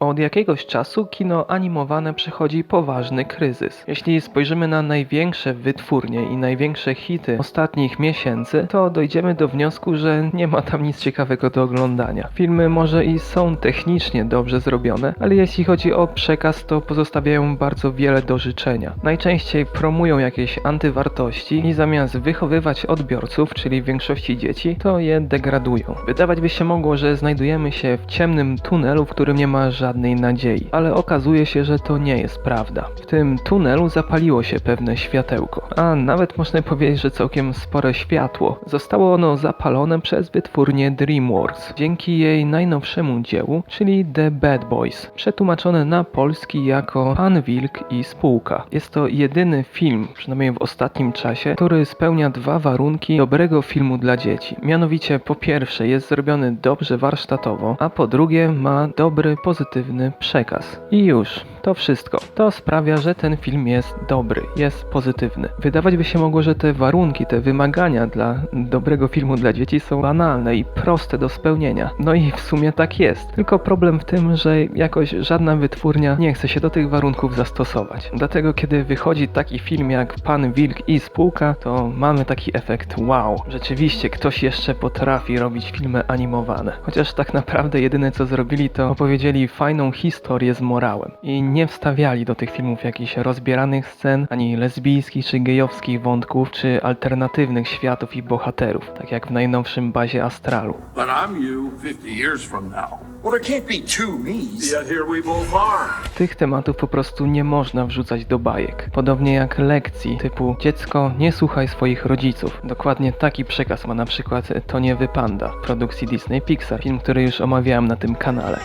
Od jakiegoś czasu kino animowane przechodzi poważny kryzys. Jeśli spojrzymy na największe wytwórnie i największe hity ostatnich miesięcy, to dojdziemy do wniosku, że nie ma tam nic ciekawego do oglądania. Filmy może i są technicznie dobrze zrobione, ale jeśli chodzi o przekaz, to pozostawiają bardzo wiele do życzenia. Najczęściej promują jakieś antywartości i zamiast wychowywać odbiorców, czyli większości dzieci, to je degradują. Wydawać by się mogło, że znajdujemy się w ciemnym tunelu, w którym nie ma żadnej nadziei, ale okazuje się, że to nie jest prawda. W tym tunelu zapaliło się pewne światełko, a nawet można powiedzieć, że całkiem spore światło. Zostało ono zapalone przez wytwórnię DreamWorks dzięki jej najnowszemu dziełu, czyli The Bad Boys, przetłumaczone na polski jako Pan Wilk i Spółka. Jest to jedyny film, przynajmniej w ostatnim czasie, który spełnia dwa warunki dobrego filmu dla dzieci. Mianowicie po pierwsze jest zrobiony dobrze warsztatowo, a po drugie ma dobry, pozytywny przekaz. I już, to wszystko. To sprawia, że ten film jest dobry, jest pozytywny. Wydawać by się mogło, że te warunki, te wymagania dla dobrego filmu dla dzieci są banalne i proste do spełnienia. No i w sumie tak jest. Tylko problem w tym, że jakoś żadna wytwórnia nie chce się do tych warunków zastosować. Dlatego kiedy wychodzi taki film jak Pan Wilk i Spółka, to mamy taki efekt wow. Rzeczywiście ktoś jeszcze potrafi robić filmy animowane. Chociaż tak naprawdę jedyne co zrobili to opowiedzieli fajną historię z morałem. I nie wstawiali do tych filmów jakichś rozbieranych scen, ani lesbijskich czy gejowskich wątków, czy alternatywnych światów i bohaterów, tak jak w najnowszym bazie Astralu. But I'm you 50 years from now. Well, there can't be two me's. Yet here we both are. Tych tematów po prostu nie można wrzucać do bajek. Podobnie jak lekcji typu dziecko nie słuchaj swoich rodziców. Dokładnie taki przekaz ma na przykład To nie wypanda w produkcji Disney Pixar, film, który już omawiałem na tym kanale.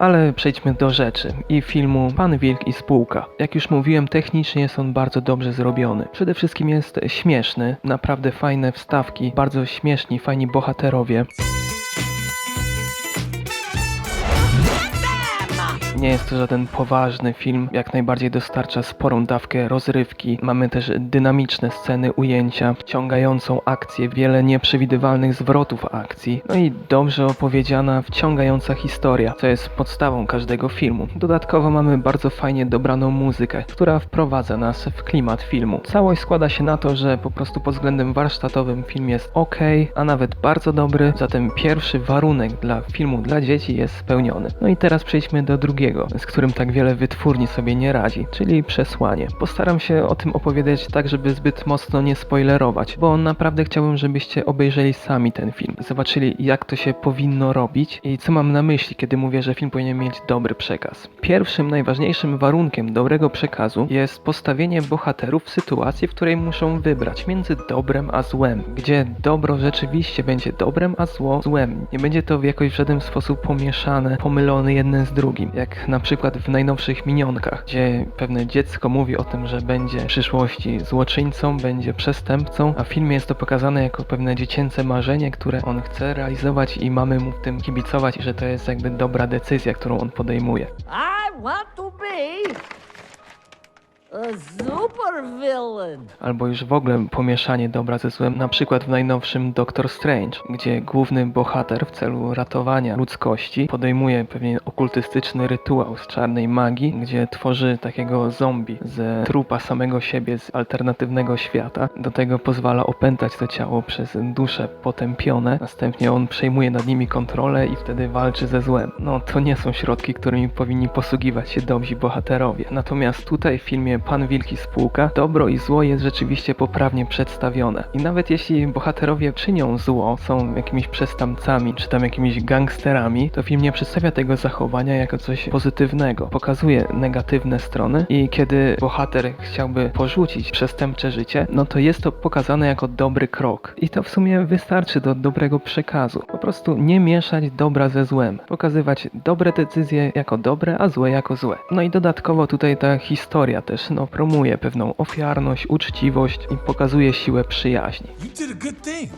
Ale przejdźmy do rzeczy i filmu Pan Wilk i Spółka. Jak już mówiłem, technicznie jest on bardzo dobrze zrobiony. Przede wszystkim jest śmieszny, naprawdę fajne wstawki, bardzo śmieszni, fajni bohaterowie. Nie jest to żaden poważny film, jak najbardziej dostarcza sporą dawkę rozrywki. Mamy też dynamiczne sceny ujęcia, wciągającą akcję, wiele nieprzewidywalnych zwrotów akcji, no i dobrze opowiedziana, wciągająca historia, co jest podstawą każdego filmu. Dodatkowo mamy bardzo fajnie dobraną muzykę, która wprowadza nas w klimat filmu. Całość składa się na to, że po prostu pod względem warsztatowym film jest ok, a nawet bardzo dobry, zatem pierwszy warunek dla filmu dla dzieci jest spełniony. No i teraz przejdźmy do drugiego, z którym tak wiele wytwórni sobie nie radzi, czyli przesłanie. Postaram się o tym opowiedzieć tak, żeby zbyt mocno nie spoilerować, bo naprawdę chciałbym, żebyście obejrzeli sami ten film zobaczyli, jak to się powinno robić i co mam na myśli, kiedy mówię, że film powinien mieć dobry przekaz. Pierwszym, najważniejszym warunkiem dobrego przekazu jest postawienie bohaterów w sytuacji, w której muszą wybrać między dobrem a złem, gdzie dobro rzeczywiście będzie dobrem, a zło złem. Nie będzie to w jakoś w żaden sposób pomieszane, pomylone jedne z drugim, jak na przykład w najnowszych minionkach, gdzie pewne dziecko mówi o tym, że będzie w przyszłości złoczyńcą, będzie przestępcą, a w filmie jest to pokazane jako pewne dziecięce marzenie, które on chce realizować i mamy mu w tym kibicować, że to jest jakby dobra decyzja, którą on podejmuje. I want to be super villain. albo już w ogóle pomieszanie dobra ze złem, na przykład w najnowszym Doctor Strange, gdzie główny bohater w celu ratowania ludzkości podejmuje pewien okultystyczny rytuał z czarnej magii, gdzie tworzy takiego zombie ze trupa samego siebie z alternatywnego świata. Do tego pozwala opętać to ciało przez dusze potępione, następnie on przejmuje nad nimi kontrolę i wtedy walczy ze złem. No to nie są środki, którymi powinni posługiwać się dobrzy bohaterowie. Natomiast tutaj w filmie Pan Wilki Spółka dobro i zło jest rzeczywiście poprawnie przedstawione. I nawet jeśli bohaterowie czynią zło, są jakimiś przestępcami, czy tam jakimiś gangsterami, to film nie przedstawia tego zachowania jako coś pozytywnego. Pokazuje negatywne strony i kiedy bohater chciałby porzucić przestępcze życie, no to jest to pokazane jako dobry krok. I to w sumie wystarczy do dobrego przekazu. Po prostu nie mieszać dobra ze złem. Pokazywać dobre decyzje jako dobre, a złe jako złe. No i dodatkowo tutaj ta historia też no, promuje pewną ofiarność, uczciwość i pokazuje siłę przyjaźni. You did a good thing.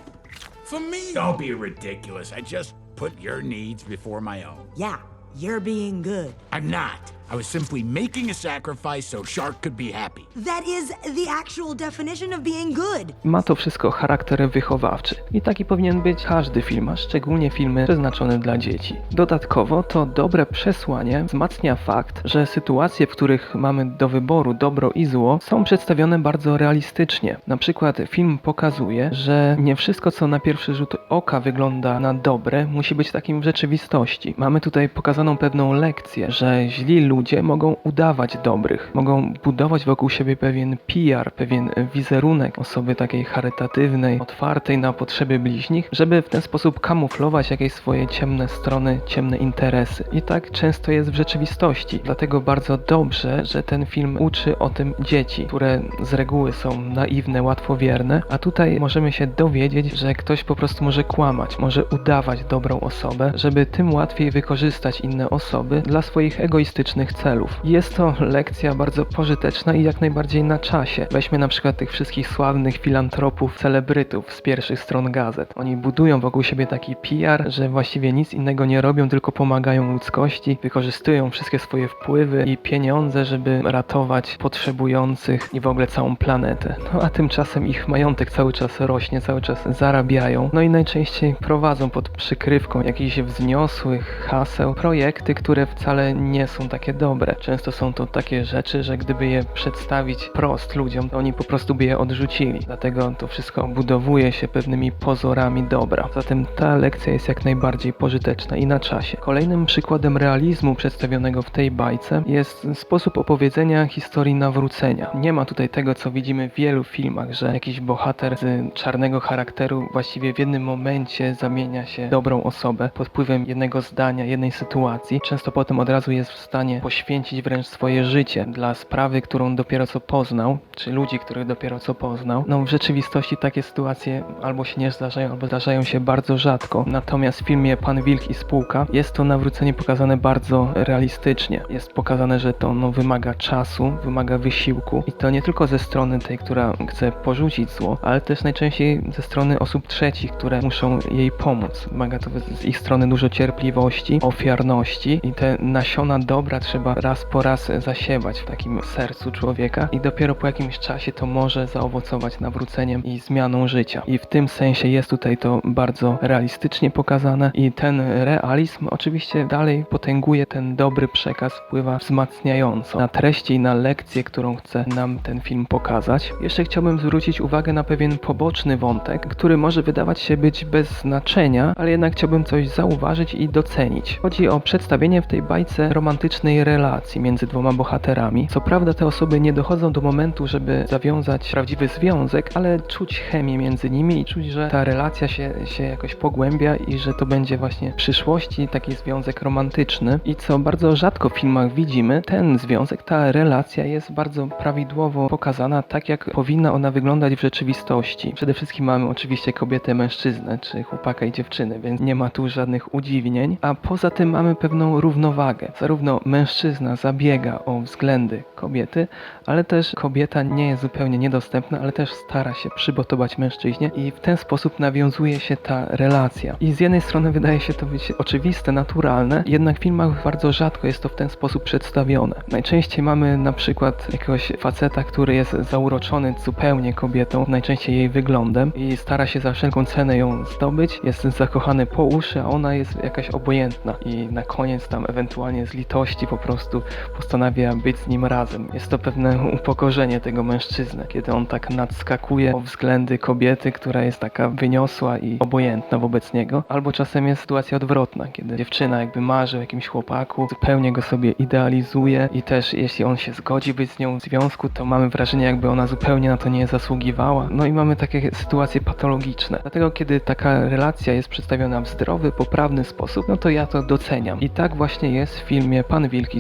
For me. Don't be ridiculous. I just put your needs before my own. Yeah, you're being good. I'm not. I was simply making a sacrifice so Shark could be happy. That is the actual definition of being good. Ma to wszystko charakter wychowawczy. I taki powinien być każdy film, a szczególnie filmy przeznaczone dla dzieci. Dodatkowo to dobre przesłanie wzmacnia fakt, że sytuacje, w których mamy do wyboru dobro i zło, są przedstawione bardzo realistycznie. Na przykład film pokazuje, że nie wszystko, co na pierwszy rzut oka wygląda na dobre, musi być takim w rzeczywistości. Mamy tutaj pokazaną pewną lekcję, że źli ludzie mogą udawać dobrych, mogą budować wokół siebie pewien PR, pewien wizerunek osoby takiej charytatywnej, otwartej na potrzeby bliźnich, żeby w ten sposób kamuflować jakieś swoje ciemne strony, ciemne interesy. I tak często jest w rzeczywistości. Dlatego bardzo dobrze, że ten film uczy o tym dzieci, które z reguły są naiwne, łatwowierne, a tutaj możemy się dowiedzieć, że ktoś po prostu może kłamać, może udawać dobrą osobę, żeby tym łatwiej wykorzystać inne osoby dla swoich egoistycznych celów. Jest to lekcja bardzo pożyteczna i jak najbardziej na czasie. Weźmy na przykład tych wszystkich sławnych filantropów, celebrytów z pierwszych stron gazet. Oni budują wokół siebie taki PR, że właściwie nic innego nie robią, tylko pomagają ludzkości, wykorzystują wszystkie swoje wpływy i pieniądze, żeby ratować potrzebujących i w ogóle całą planetę. No a tymczasem ich majątek cały czas rośnie, cały czas zarabiają. No i najczęściej prowadzą pod przykrywką jakichś wzniosłych haseł projekty, które wcale nie są takie dobre. Często są to takie rzeczy, że gdyby je przedstawić prost ludziom, to oni po prostu by je odrzucili. Dlatego to wszystko budowuje się pewnymi pozorami dobra. Zatem ta lekcja jest jak najbardziej pożyteczna i na czasie. Kolejnym przykładem realizmu przedstawionego w tej bajce jest sposób opowiedzenia historii nawrócenia. Nie ma tutaj tego, co widzimy w wielu filmach, że jakiś bohater z czarnego charakteru właściwie w jednym momencie zamienia się dobrą osobę pod wpływem jednego zdania, jednej sytuacji. Często potem od razu jest w stanie poświęcić wręcz swoje życie dla sprawy, którą dopiero co poznał, czy ludzi, których dopiero co poznał. No w rzeczywistości takie sytuacje albo się nie zdarzają, albo zdarzają się bardzo rzadko. Natomiast w filmie Pan Wilk i Spółka jest to nawrócenie pokazane bardzo realistycznie. Jest pokazane, że to no, wymaga czasu, wymaga wysiłku i to nie tylko ze strony tej, która chce porzucić zło, ale też najczęściej ze strony osób trzecich, które muszą jej pomóc. Wymaga to z ich strony dużo cierpliwości, ofiarności i te nasiona dobra trzeba raz po raz zasiewać w takim sercu człowieka i dopiero po jakimś czasie to może zaowocować nawróceniem i zmianą życia. I w tym sensie jest tutaj to bardzo realistycznie pokazane i ten realizm oczywiście dalej potęguje ten dobry przekaz, wpływa wzmacniająco na treści i na lekcję, którą chce nam ten film pokazać. Jeszcze chciałbym zwrócić uwagę na pewien poboczny wątek, który może wydawać się być bez znaczenia, ale jednak chciałbym coś zauważyć i docenić. Chodzi o przedstawienie w tej bajce romantycznej relacji między dwoma bohaterami. Co prawda te osoby nie dochodzą do momentu, żeby zawiązać prawdziwy związek, ale czuć chemię między nimi i czuć, że ta relacja się, się jakoś pogłębia i że to będzie właśnie w przyszłości taki związek romantyczny. I co bardzo rzadko w filmach widzimy, ten związek, ta relacja jest bardzo prawidłowo pokazana, tak jak powinna ona wyglądać w rzeczywistości. Przede wszystkim mamy oczywiście kobietę, mężczyznę, czy chłopaka i dziewczynę, więc nie ma tu żadnych udziwnień, a poza tym mamy pewną równowagę. Zarówno mężczyzna zabiega o względy kobiety, ale też kobieta nie jest zupełnie niedostępna, ale też stara się przygotować mężczyźnie i w ten sposób nawiązuje się ta relacja. I z jednej strony wydaje się to być oczywiste, naturalne, jednak w filmach bardzo rzadko jest to w ten sposób przedstawione. Najczęściej mamy na przykład jakiegoś faceta, który jest zauroczony zupełnie kobietą, najczęściej jej wyglądem i stara się za wszelką cenę ją zdobyć, jest zakochany po uszy, a ona jest jakaś obojętna i na koniec tam ewentualnie z litości po prostu postanawia być z nim razem. Jest to pewne upokorzenie tego mężczyzny, kiedy on tak nadskakuje o względy kobiety, która jest taka wyniosła i obojętna wobec niego, albo czasem jest sytuacja odwrotna, kiedy dziewczyna jakby marzy o jakimś chłopaku, zupełnie go sobie idealizuje i też jeśli on się zgodzi być z nią w związku, to mamy wrażenie jakby ona zupełnie na to nie zasługiwała. No i mamy takie sytuacje patologiczne. Dlatego kiedy taka relacja jest przedstawiona w zdrowy, poprawny sposób, no to ja to doceniam. I tak właśnie jest w filmie Pan Wilki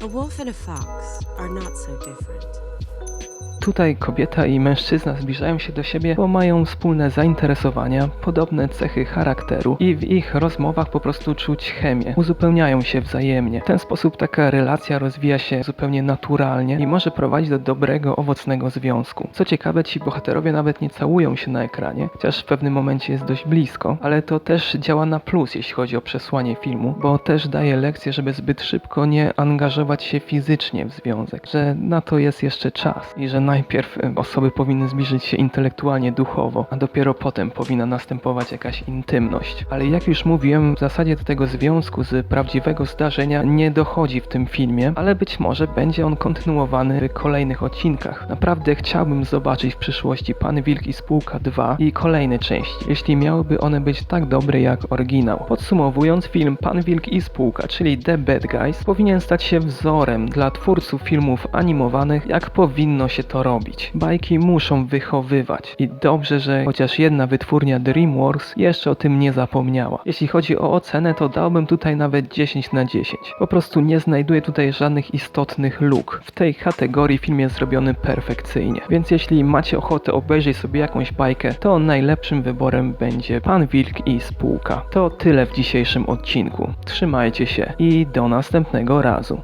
A wolf and a fox are not so different. Tutaj kobieta i mężczyzna zbliżają się do siebie, bo mają wspólne zainteresowania, podobne cechy charakteru i w ich rozmowach po prostu czuć chemię. Uzupełniają się wzajemnie. W ten sposób taka relacja rozwija się zupełnie naturalnie i może prowadzić do dobrego, owocnego związku. Co ciekawe, ci bohaterowie nawet nie całują się na ekranie, chociaż w pewnym momencie jest dość blisko, ale to też działa na plus, jeśli chodzi o przesłanie filmu, bo też daje lekcję, żeby zbyt szybko nie angażować się fizycznie w związek, że na to jest jeszcze czas i że najpierw osoby powinny zbliżyć się intelektualnie, duchowo, a dopiero potem powinna następować jakaś intymność. Ale jak już mówiłem, w zasadzie do tego związku z prawdziwego zdarzenia nie dochodzi w tym filmie, ale być może będzie on kontynuowany w kolejnych odcinkach. Naprawdę chciałbym zobaczyć w przyszłości Pan Wilk i Spółka 2 i kolejne części, jeśli miałyby one być tak dobre jak oryginał. Podsumowując, film Pan Wilk i Spółka, czyli The Bad Guys, powinien stać się wzorem dla twórców filmów animowanych, jak powinno się robić. Bajki muszą wychowywać i dobrze, że chociaż jedna wytwórnia DreamWorks jeszcze o tym nie zapomniała. Jeśli chodzi o ocenę, to dałbym tutaj nawet 10 na 10. Po prostu nie znajduję tutaj żadnych istotnych luk. W tej kategorii film jest zrobiony perfekcyjnie. Więc jeśli macie ochotę obejrzeć sobie jakąś bajkę, to najlepszym wyborem będzie Pan Wilk i Spółka. To tyle w dzisiejszym odcinku. Trzymajcie się i do następnego razu.